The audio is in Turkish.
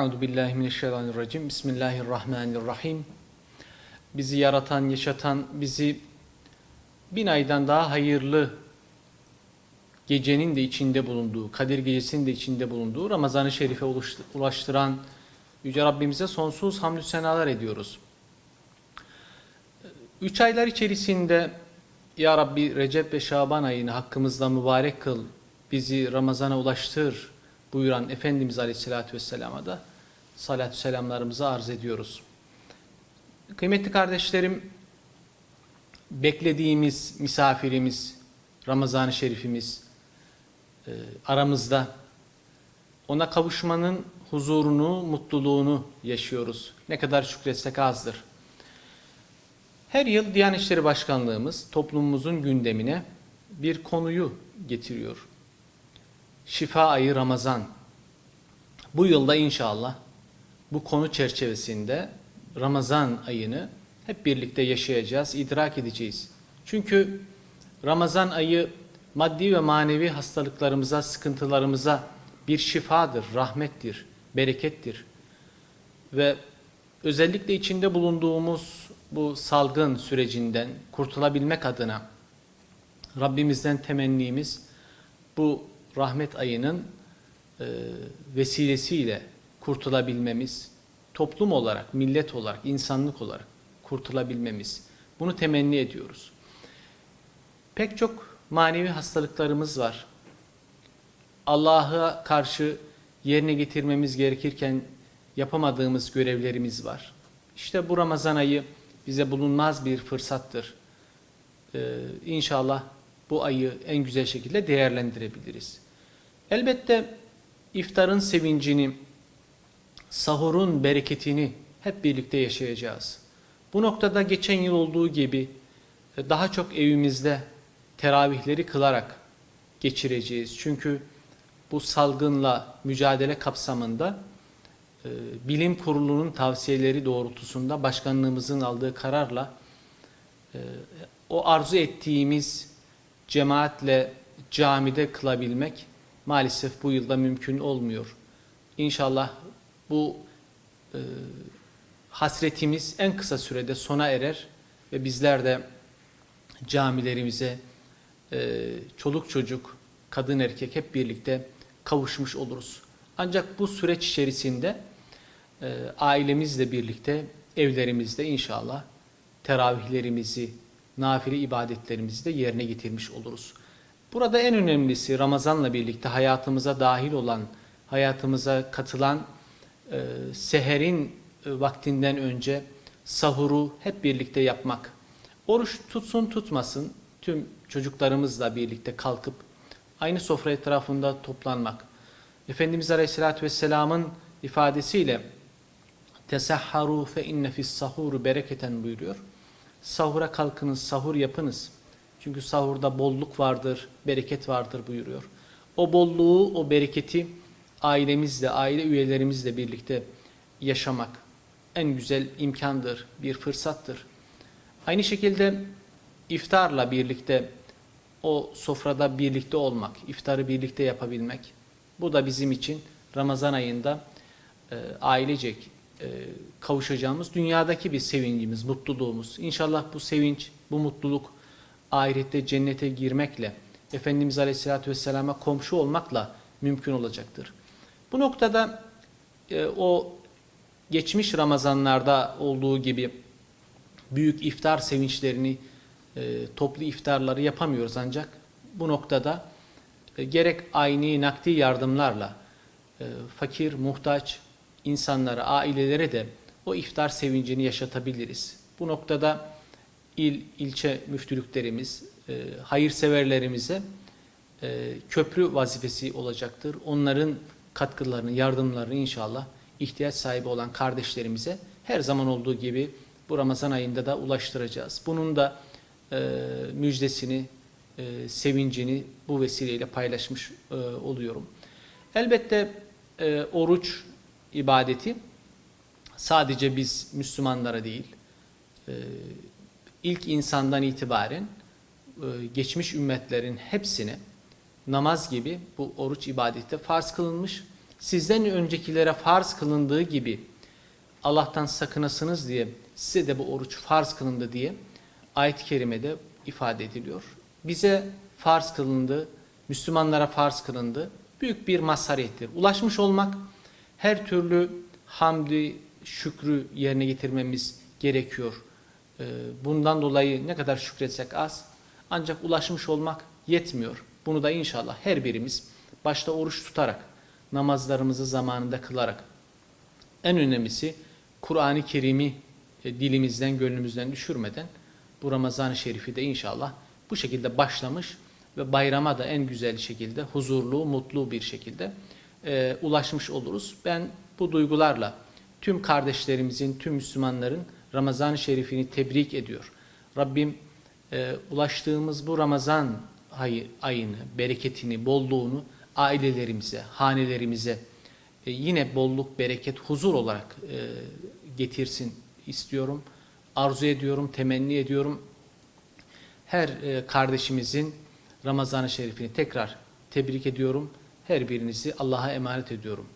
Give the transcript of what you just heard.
Euzu billahi mineşşeytanirracim. Bismillahirrahmanirrahim. Bizi yaratan, yaşatan, bizi bin aydan daha hayırlı gecenin de içinde bulunduğu, Kadir gecesinin de içinde bulunduğu Ramazan-ı Şerif'e ulaştıran Yüce Rabbimize sonsuz hamdü senalar ediyoruz. Üç aylar içerisinde Ya Rabbi Recep ve Şaban ayını hakkımızda mübarek kıl, bizi Ramazan'a ulaştır buyuran Efendimiz Aleyhisselatü Vesselam'a da salatü selamlarımızı arz ediyoruz. Kıymetli kardeşlerim, beklediğimiz misafirimiz, Ramazan-ı Şerifimiz e, aramızda. Ona kavuşmanın huzurunu, mutluluğunu yaşıyoruz. Ne kadar şükretsek azdır. Her yıl Diyanet İşleri Başkanlığımız toplumumuzun gündemine bir konuyu getiriyor. Şifa ayı Ramazan. Bu yılda inşallah bu konu çerçevesinde Ramazan ayını hep birlikte yaşayacağız, idrak edeceğiz. Çünkü Ramazan ayı maddi ve manevi hastalıklarımıza, sıkıntılarımıza bir şifadır, rahmettir, berekettir. Ve özellikle içinde bulunduğumuz bu salgın sürecinden kurtulabilmek adına Rabbimizden temennimiz bu rahmet ayının e, vesilesiyle kurtulabilmemiz, toplum olarak, millet olarak, insanlık olarak kurtulabilmemiz. Bunu temenni ediyoruz. Pek çok manevi hastalıklarımız var. Allah'a karşı yerine getirmemiz gerekirken yapamadığımız görevlerimiz var. İşte bu Ramazan ayı bize bulunmaz bir fırsattır. Ee, inşallah bu ayı en güzel şekilde değerlendirebiliriz. Elbette iftarın sevincini, sahurun bereketini hep birlikte yaşayacağız. Bu noktada geçen yıl olduğu gibi e, daha çok evimizde teravihleri kılarak geçireceğiz. Çünkü bu salgınla mücadele kapsamında e, bilim kurulunun tavsiyeleri doğrultusunda başkanlığımızın aldığı kararla e, o arzu ettiğimiz cemaatle camide kılabilmek maalesef bu yılda mümkün olmuyor. İnşallah bu e, hasretimiz en kısa sürede sona erer ve bizler de camilerimize e, çoluk çocuk, kadın erkek hep birlikte kavuşmuş oluruz. Ancak bu süreç içerisinde e, ailemizle birlikte evlerimizde inşallah teravihlerimizi, nafile ibadetlerimizi de yerine getirmiş oluruz. Burada en önemlisi Ramazan'la birlikte hayatımıza dahil olan, hayatımıza katılan e, seherin e, vaktinden önce sahuru hep birlikte yapmak. Oruç tutsun tutmasın tüm çocuklarımızla birlikte kalkıp aynı sofra etrafında toplanmak. Efendimiz Aleyhisselatü Vesselam'ın ifadesiyle tesahharu fe inne fis sahuru bereketen buyuruyor. Sahura kalkınız, sahur yapınız. Çünkü sahurda bolluk vardır, bereket vardır buyuruyor. O bolluğu, o bereketi ailemizle, aile üyelerimizle birlikte yaşamak en güzel imkandır, bir fırsattır. Aynı şekilde iftarla birlikte o sofrada birlikte olmak, iftarı birlikte yapabilmek. Bu da bizim için Ramazan ayında e, ailecek e, kavuşacağımız dünyadaki bir sevincimiz, mutluluğumuz. İnşallah bu sevinç, bu mutluluk ahirette cennete girmekle, Efendimiz Aleyhisselatü Vesselam'a komşu olmakla mümkün olacaktır. Bu noktada e, o geçmiş Ramazanlarda olduğu gibi büyük iftar sevinçlerini, e, toplu iftarları yapamıyoruz ancak bu noktada e, gerek aynı nakdi yardımlarla e, fakir, muhtaç insanlara, ailelere de o iftar sevincini yaşatabiliriz. Bu noktada il, ilçe müftülüklerimiz, e, hayırseverlerimize e, köprü vazifesi olacaktır. Onların katkılarını, yardımlarını inşallah ihtiyaç sahibi olan kardeşlerimize her zaman olduğu gibi bu Ramazan ayında da ulaştıracağız. Bunun da e, müjdesini, e, sevincini bu vesileyle paylaşmış e, oluyorum. Elbette e, oruç ibadeti sadece biz Müslümanlara değil, e, ilk insandan itibaren e, geçmiş ümmetlerin hepsine namaz gibi bu oruç ibadeti farz kılınmış. Sizden öncekilere farz kılındığı gibi Allah'tan sakınasınız diye size de bu oruç farz kılındı diye ayet-i kerimede ifade ediliyor. Bize farz kılındı, Müslümanlara farz kılındı. Büyük bir mazhariyettir. Ulaşmış olmak her türlü hamdi, şükrü yerine getirmemiz gerekiyor. Ee, Bundan dolayı ne kadar şükretsek az. Ancak ulaşmış olmak yetmiyor. Bunu da inşallah her birimiz başta oruç tutarak, namazlarımızı zamanında kılarak, en önemlisi Kur'an-ı Kerim'i e, dilimizden, gönlümüzden düşürmeden bu Ramazan-ı Şerif'i de inşallah bu şekilde başlamış ve bayrama da en güzel şekilde, huzurlu, mutlu bir şekilde e, ulaşmış oluruz. Ben bu duygularla tüm kardeşlerimizin, tüm Müslümanların Ramazan-ı Şerif'ini tebrik ediyor. Rabbim e, ulaştığımız bu Ramazan ayı, ayını, bereketini, bolluğunu ailelerimize, hanelerimize e, yine bolluk, bereket, huzur olarak e, getirsin istiyorum. Arzu ediyorum, temenni ediyorum. Her e, kardeşimizin Ramazan-ı Şerif'ini tekrar tebrik ediyorum. Her birinizi Allah'a emanet ediyorum.